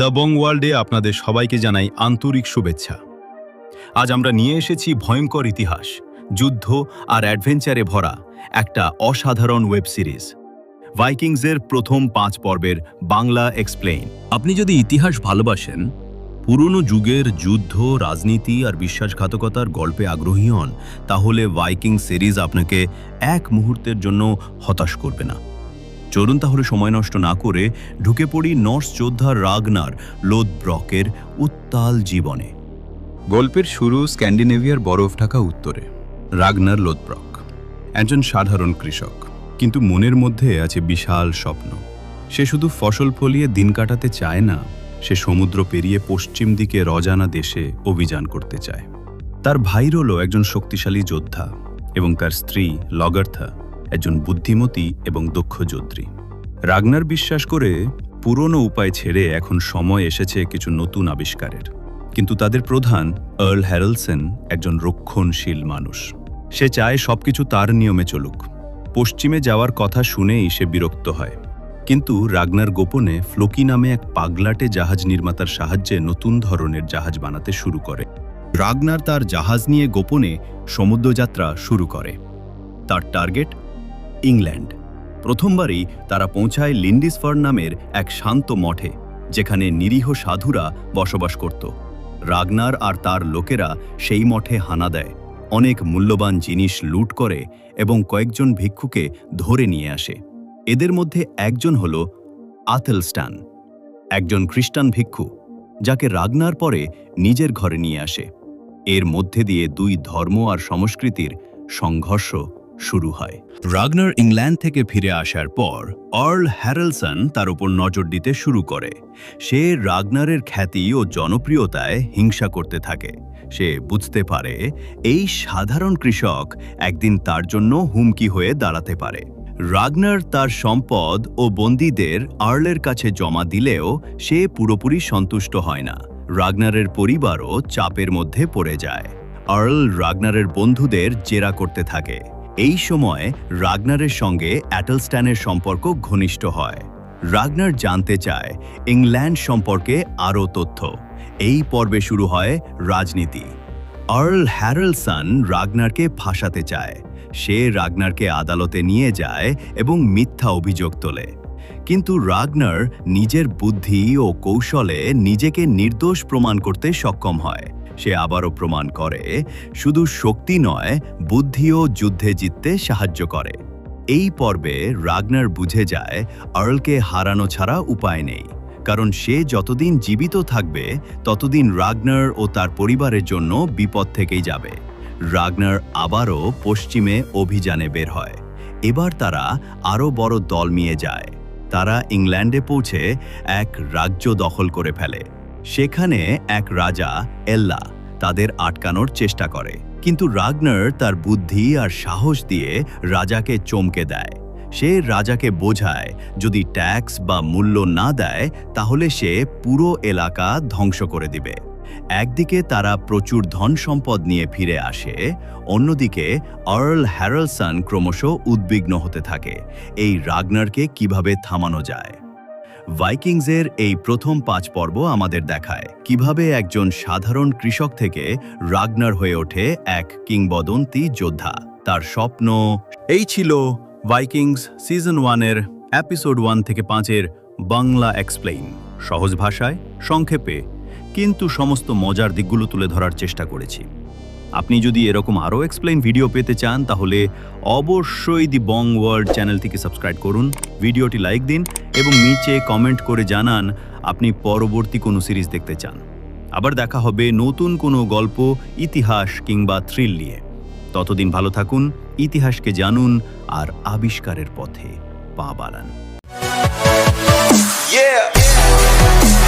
The Bong ওয়ার্ল্ডে আপনাদের সবাইকে জানাই আন্তরিক শুভেচ্ছা। আজ আমরা নিয়ে এসেছি ভয়ঙ্কর ইতিহাস, যুদ্ধ আর অ্যাডভেঞ্চারে ভরা একটা অসাধারণ ওয়েব সিরিজ। ভাইকিংসের প্রথম পাঁচ পর্বের বাংলা এক্সপ্লেইন। আপনি যদি ইতিহাস ভালোবাসেন, পুরনো যুগের যুদ্ধ, রাজনীতি আর বিশ্বাসঘাতকতার গল্পে আগ্রহী হন, তাহলে ভাইকিং সিরিজ আপনাকে এক মুহূর্তের জন্য হতাশ করবে না। চলুন তাহলে সময় নষ্ট না করে ঢুকে পড়ি নর্স যোদ্ধা রাগনার লোদ ব্রকের উত্তাল জীবনে। গল্পের শুরু স্ক্যান্ডিনেভিয়ার বরফ ঢাকা উত্তরে, রাগনার লোদব্রক, একজন সাধারণ কৃষক। কিন্তু মনের মধ্যে আছে বিশাল স্বপ্ন। সে শুধু ফসল ফলিয়ে দিন কাটাতে চায় না, সে সমুদ্র পেরিয়ে পশ্চিম দিকে রজানা দেশে অভিযান করতে চায়। তার ভাই রোলো একজন শক্তিশালী যোদ্ধা এবং তার স্ত্রী লগার্থা একজন বুদ্ধিমতী এবং দক্ষ যোদ্ধী। রাগনার বিশ্বাস করে পুরনো উপায় ছেড়ে এখন সময় এসেছে কিছু নতুন আবিষ্কারের। কিন্তু তাদের প্রধান আর্ল হ্যারলসেন একজন রক্ষণশীল মানুষ। সে চায় সবকিছু তার নিয়মে চলুক। পশ্চিমে যাওয়ার কথা শুনেই সে বিরক্ত হয়। কিন্তু রাগনার গোপনে ফ্লোকি নামে এক পাগলাটে জাহাজ নির্মাতার সাহায্যে নতুন ধরনের জাহাজ বানাতে শুরু করে। রাগনার তার জাহাজ নিয়ে গোপনে সমুদ্রযাত্রা শুরু করে। তার টার্গেট ইংল্যান্ড। প্রথমবারই তারা পৌঁছায় লিন্ডিসফার নামের এক শান্ত মঠে, যেখানে নিরীহ সাধুরা বসবাস করত। রাগনার আর তার লোকেরা সেই মঠে হানা দেয়। অনেক মূল্যবান জিনিস লুট করে এবং কয়েকজন ভিক্ষুকে ধরে নিয়ে আসে। এদের মধ্যে একজন হল আথেলস্টান, একজন খ্রিস্টান ভিক্ষু, যাকে রাগনার পরে নিজের ঘরে নিয়ে আসে। এর মধ্যে দিয়ে দুই ধর্ম আর সংস্কৃতির সংঘর্ষ শুরু হয়। রাগনার ইংল্যান্ড থেকে ফিরে আসার পর, আর্ল হ্যারেলসন তার উপর নজর দিতে শুরু করে। সে রাগনারের খ্যাতি ও জনপ্রিয়তায় হিংসা করতে থাকে। সে বুঝতে পারে, এই সাধারণ কৃষক একদিন তার জন্য হুমকি হয়ে দাঁড়াতে পারে। রাগনার তার সম্পদ ও বন্দীদের আর্লের কাছে জমা দিলেও সে পুরোপুরি সন্তুষ্ট হয় না। রাগনারের পরিবারও চাপের মধ্যে পড়ে যায়। আর্ল রাগনারের বন্ধুদের জেরা করতে থাকে। এই সময় রাগনারের সঙ্গে অ্যাটলস্ট্যানের সম্পর্ক ঘনিষ্ঠ হয়। রাগনার জানতে চায় ইংল্যান্ড সম্পর্কে আরও তথ্য। এই পর্বে শুরু হয় রাজনীতি। আর্ল হ্যারেলসন রাগনারকে ফাঁসাতে চায়। সে রাগনারকে আদালতে নিয়ে যায় এবং মিথ্যা অভিযোগ তোলে। কিন্তু রাগনার নিজের বুদ্ধি ও কৌশলে নিজেকে নির্দোষ প্রমাণ করতে সক্ষম হয়। সে আবারও প্রমাণ করে, শুধু শক্তি নয় বুদ্ধিও যুদ্ধে জিততে সাহায্য করে। এই পর্বে রাগনার বুঝে যায়, আর্লকে হারানো ছাড়া উপায় নেই, কারণ সে যতদিন জীবিত থাকবে, ততদিন রাগনার ও তার পরিবারের জন্য বিপদ থেকেই যাবে। রাগনার আবারও পশ্চিমে অভিযানে বের হয়। এবার তারা আরও বড় দল নিয়ে যায়। তারা ইংল্যান্ডে পৌঁছে এক রাজ্য দখল করে ফেলে। সেখানে এক রাজা, এল্লা, তাদের আটকানোর চেষ্টা করে। কিন্তু রাগনার তার বুদ্ধি আর সাহস দিয়ে রাজাকে চমকে দেয়। সে রাজাকে বোঝায়, যদি ট্যাক্স বা মূল্য না দেয়, তাহলে সে পুরো এলাকা ধ্বংস করে দিবে। একদিকে তারা প্রচুর ধন সম্পদ নিয়ে ফিরে আসে, অন্যদিকে আর্ল হ্যারলসন ক্রমশ উদ্বিগ্ন হতে থাকে। এই রাগনারকে কীভাবে থামানো যায়? ভাইকিংসের এই প্রথম পাঁচ পর্ব আমাদের দেখায়। কীভাবে একজন সাধারণ কৃষক থেকে রাগনার হয়ে ওঠে এক কিংবদন্তি যোদ্ধা। তার স্বপ্ন এই ছিল ভাইকিংস সিজন ওয়ানের এপিসোড ওয়ান থেকে পাঁচের বাংলা এক্সপ্লেইন। সহজ ভাষায়, সংক্ষেপে, কিন্তু সমস্ত মজার দিকগুলো তুলে ধরার চেষ্টা করেছি। আপনি যদি এরকম আরও এক্সপ্লেন ভিডিও পেতে চান, তাহলে অবশ্যই দি বং ওয়ার্ল্ড চ্যানেলটিকে সাবস্ক্রাইব করুন ভিডিওটি লাইক দিন এবং নিচে কমেন্ট করে জানান আপনি পরবর্তী কোনো সিরিজ দেখতে চান। আবার দেখা হবে নতুন কোনো গল্প, ইতিহাস কিংবা থ্রিল নিয়ে। ততদিন ভালো থাকুন, ইতিহাসকে জানুন আর আবিষ্কারের পথে পা বাড়ান। Yeah.